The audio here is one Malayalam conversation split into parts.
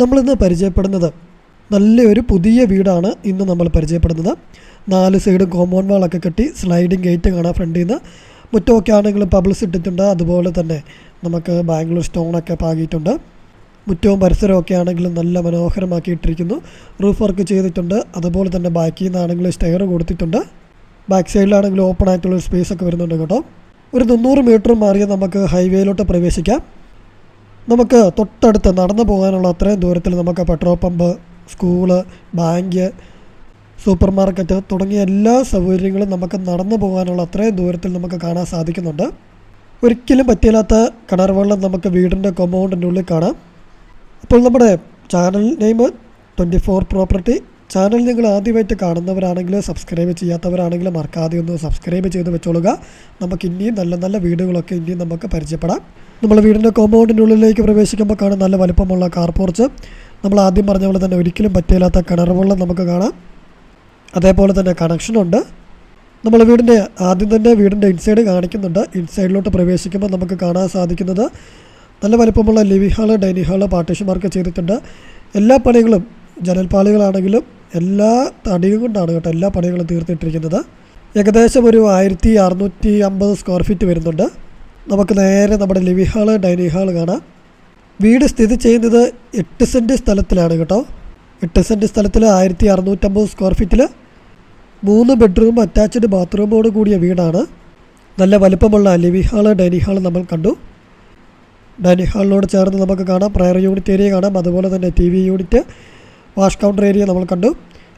നമ്മളിന്ന് പരിചയപ്പെടുന്നത് നല്ലൊരു പുതിയ വീടാണ് ഇന്ന് നമ്മൾ പരിചയപ്പെടുന്നത്. നാല് സൈഡും കോമ്പൗണ്ട് വാളൊക്കെ കെട്ടി സ്ലൈഡിങ് ഗേറ്റ് കാണാം ഫ്രണ്ടിൽ നിന്ന് മുറ്റമൊക്കെ ആണെങ്കിലും പബ്ലിസ് ഇട്ടിട്ടുണ്ട്. അതുപോലെ തന്നെ നമുക്ക് ബാംഗ്ലൂർ സ്റ്റോണൊക്കെ പാകിയിട്ടുണ്ട്. മുറ്റവും പരിസരമൊക്കെ ആണെങ്കിലും നല്ല മനോഹരമാക്കി ഇട്ടിരിക്കുന്നു റൂഫ് വർക്ക് ചെയ്തിട്ടുണ്ട്. അതുപോലെ തന്നെ ബാക്കിൽ നിന്നാണെങ്കിലും സ്റ്റെയർ കൊടുത്തിട്ടുണ്ട്. ബാക്ക് സൈഡിലാണെങ്കിലും ഓപ്പൺ ആയിട്ടുള്ള സ്പേസ് ഒക്കെ വരുന്നുണ്ട് കേട്ടോ. ഒരു മുന്നൂറ് മീറ്റർ മാറിയ നമുക്ക് ഹൈവേയിലോട്ട് പ്രവേശിക്കാം. നമുക്ക് തൊട്ടടുത്ത് നടന്നു പോകാനുള്ള അത്രയും ദൂരത്തിൽ നമുക്ക് petrol pump school bank supermarket തുടങ്ങിയ എല്ലാ സൗകര്യങ്ങളും നമുക്ക് നടന്നു പോകാനുള്ള അത്രയും ദൂരത്തിൽ നമുക്ക് കാണാൻ സാധിക്കുന്നുണ്ട്. ഒരിക്കലും പറ്റിയില്ലാത്ത കിണർ വെള്ളം നമുക്ക് വീടിന്റെ കൊമൗണ്ടിന്റെ ഉള്ളിൽ കാണാം. അപ്പോൾ നമ്മുടെ channel name twenty four property channel നിങ്ങൾ ആദ്യമായിട്ട് കാണുന്നവരാണെങ്കിൽ സബ്സ്ക്രൈബ് ചെയ്യാത്തവരാണെങ്കിൽ മറക്കാതെ ഒന്ന് സബ്സ്ക്രൈബ് ചെയ്ത് വെച്ചോളുക. നമുക്ക് ഇനിയും നല്ല നല്ല വീടുകളൊക്കെ ഇനിയും നമുക്ക് പരിചയപ്പെടാം. നമ്മൾ വീടിന്റെ കോമ്പൗണ്ടിന്റെ ഉള്ളിലേക്ക് പ്രവേശിക്കുമ്പോൾ കാണാം നല്ല വലുപ്പമുള്ള കാർ പോർച്ച് നമ്മൾ ആദ്യം പറഞ്ഞ പോലെ തന്നെ ഒരിക്കലും പറ്റിയില്ലാത്ത കിണർ വെള്ളം നമുക്ക് കാണാം. അതേപോലെ തന്നെ കണക്ഷനുണ്ട് നമ്മൾ വീടിന്റെ ആദ്യം തന്നെ വീടിന്റെ ഇൻസൈഡ് കാണിക്കുന്നുണ്ട്. ഇൻസൈഡിലോട്ട് പ്രവേശിക്കുമ്പോൾ നമുക്ക് കാണാൻ സാധിക്കുന്നത് നല്ല വലുപ്പമുള്ള living hall dining hall partition work ചെയ്തിട്ടുണ്ട്. എല്ലാ പണികളും ജനൽപാളികളാണെങ്കിലും എല്ലാ തടിയും കൊണ്ടാണ് കേട്ടോ എല്ലാ പണികളും തീർത്തിട്ടിരിക്കുന്നത്. ഏകദേശം ഒരു ആയിരത്തി അറുന്നൂറ്റി അമ്പത് സ്ക്വയർ ഫീറ്റ് വരുന്നുണ്ട്. നമുക്ക് നേരെ നമ്മുടെ ലിവി ഹാൾ ഡൈനിങ് ഹാൾ കാണാം. വീട് സ്ഥിതി ചെയ്യുന്നത് എട്ട് സെന്റ് സ്ഥലത്തിലാണ് കേട്ടോ. എട്ട് സെന്റ് സ്ഥലത്തിൽ ആയിരത്തി അറുന്നൂറ്റമ്പത് സ്ക്വയർ ഫീറ്റിൽ മൂന്ന് ബെഡ്റൂം അറ്റാച്ച്ഡ് ബാത്റൂമോട് കൂടിയ വീടാണ്. നല്ല വലുപ്പമുള്ള ലിവി ഹാൾ ഡൈനിങ് ഹാൾ നമ്മൾ കണ്ടു. ഡൈനിങ് ഹാളിനോട് ചേർന്ന് നമുക്ക് കാണാം പ്രയർ യൂണിറ്റ് ഏരിയ കാണാം. അതുപോലെ തന്നെ T V unit wash counter area നമ്മൾ കണ്ടു.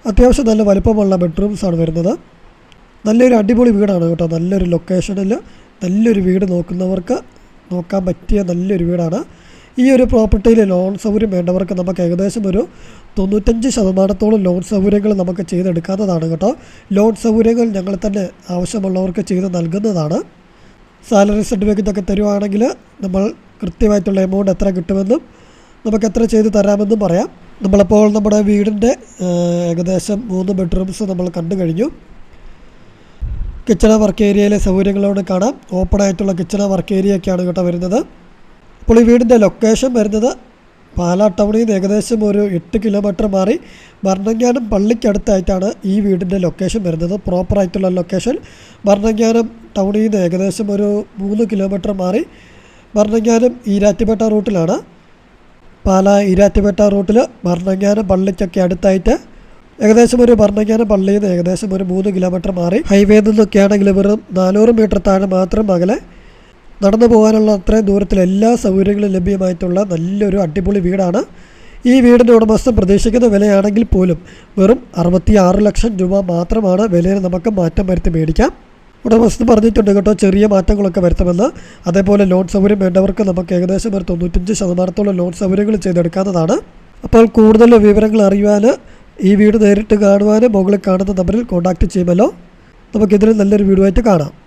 അത്യാവശ്യം നല്ല വലുപ്പമുള്ള ബെഡ്റൂംസാണ് വരുന്നത്. നല്ലൊരു അടിപൊളി വീടാണ് കേട്ടോ. നല്ലൊരു ലൊക്കേഷനിൽ നല്ലൊരു വീട് നോക്കുന്നവർക്ക് നോക്കാൻ പറ്റിയ നല്ലൊരു വീടാണ്. ഈ ഒരു പ്രോപ്പർട്ടിയിൽ ലോൺ സൗകര്യം വേണ്ടവർക്ക് നമുക്ക് ഏകദേശം ഒരു തൊണ്ണൂറ്റഞ്ച് ശതമാനത്തോളം ലോൺ സൗകര്യങ്ങൾ നമുക്ക് ചെയ്തെടുക്കാവുന്നതാണ് കേട്ടോ. ലോൺ സൗകര്യങ്ങൾ ഞങ്ങൾ തന്നെ ആവശ്യമുള്ളവർക്ക് ചെയ്ത് നൽകുന്നതാണ്. സാലറി സർട്ടിഫിക്കറ്റ് ഒക്കെ തരുവാണെങ്കിൽ നമ്മൾ കൃത്യമായിട്ടുള്ള എമൗണ്ട് എത്ര കിട്ടുമെന്നും നമുക്ക് എത്ര ചെയ്ത് തരാമെന്നും പറയാം. നമ്മളപ്പോൾ നമ്മുടെ വീടിന്റെ ഏകദേശം മൂന്ന് ബെഡ്റൂംസ് നമ്മൾ കണ്ടു കഴിഞ്ഞു. കിച്ചണ വർക്ക് ഏരിയയിലെ സൗകര്യങ്ങളോട് കാണാം. ഓപ്പൺ ആയിട്ടുള്ള കിച്ചണ വർക്ക് ഏരിയ ഒക്കെയാണ് കേട്ടോ വരുന്നത്. അപ്പോൾ ഈ വീടിന്റെ ലൊക്കേഷൻ വരുന്നത് പാലാ ടൗണിൽ നിന്ന് ഏകദേശം ഒരു എട്ട് കിലോമീറ്റർ മാറി. ഭരണങ്ങാനം പള്ളിക്കടുത്തായിട്ടാണ് ഈ വീടിന്റെ ലൊക്കേഷൻ വരുന്നത്. പ്രോപ്പറായിട്ടുള്ള ലൊക്കേഷൻ ഭരണങ്ങാനം ടൗണിൽ നിന്ന് ഏകദേശം ഒരു മൂന്ന് കിലോമീറ്റർ മാറി. ഭരണങ്ങാനം ഈരാറ്റുപേട്ട റൂട്ടിലാണ് പാലാ ഈരാറ്റുപേട്ട റൂട്ടിൽ ഭരണങ്ങാനം പള്ളിക്കൊക്കെ അടുത്തായിട്ട് ഏകദേശം ഒരു ഭരണങ്ങാനം പള്ളിയിൽ നിന്ന് ഏകദേശം ഒരു മൂന്ന് കിലോമീറ്റർ മാറി ഹൈവേയിൽ നിന്നൊക്കെ ആണെങ്കിൽ വെറും നാനൂറ് മീറ്റർ താഴെ മാത്രം അകലെ നടന്നു പോകാനുള്ള അത്രയും ദൂരത്തിൽ എല്ലാ സൗകര്യങ്ങളും ലഭ്യമായിട്ടുള്ള നല്ലൊരു അടിപൊളി വീടാണ്. ഈ വീടിന്റെ ഉടമസ്ഥൻ പ്രതീക്ഷിക്കുന്ന വിലയാണെങ്കിൽ പോലും വെറും അറുപത്തി ആറ് ലക്ഷം രൂപ മാത്രമാണ് വിലയിൽ നമുക്ക് മാറ്റം വരുത്തി മേടിക്കാം. ഉടമസ്ഥൻ പറഞ്ഞിട്ടുണ്ട് കേട്ടോ ചെറിയ മാറ്റങ്ങളൊക്കെ വരുത്തുമെന്ന്. അതേപോലെ ലോൺ സൗകര്യം വേണ്ടവർക്ക് നമുക്ക് ഏകദേശം ഒരു തൊണ്ണൂറ്റഞ്ച് ശതമാനത്തോളം ലോൺ സൗകര്യങ്ങൾ ചെയ്തെടുക്കാവുന്നതാണ്. അപ്പോൾ കൂടുതൽ വിവരങ്ങൾ അറിയുവാൻ ഈ വീട് നേരിട്ട് കാണുവാനും മുകളിൽ കാണുന്ന നമ്പറിൽ കോൺടാക്റ്റ് ചെയ്യുമല്ലോ. നമുക്കിതിൽ നല്ലൊരു വീഡിയോ ആയിട്ട് കാണാം.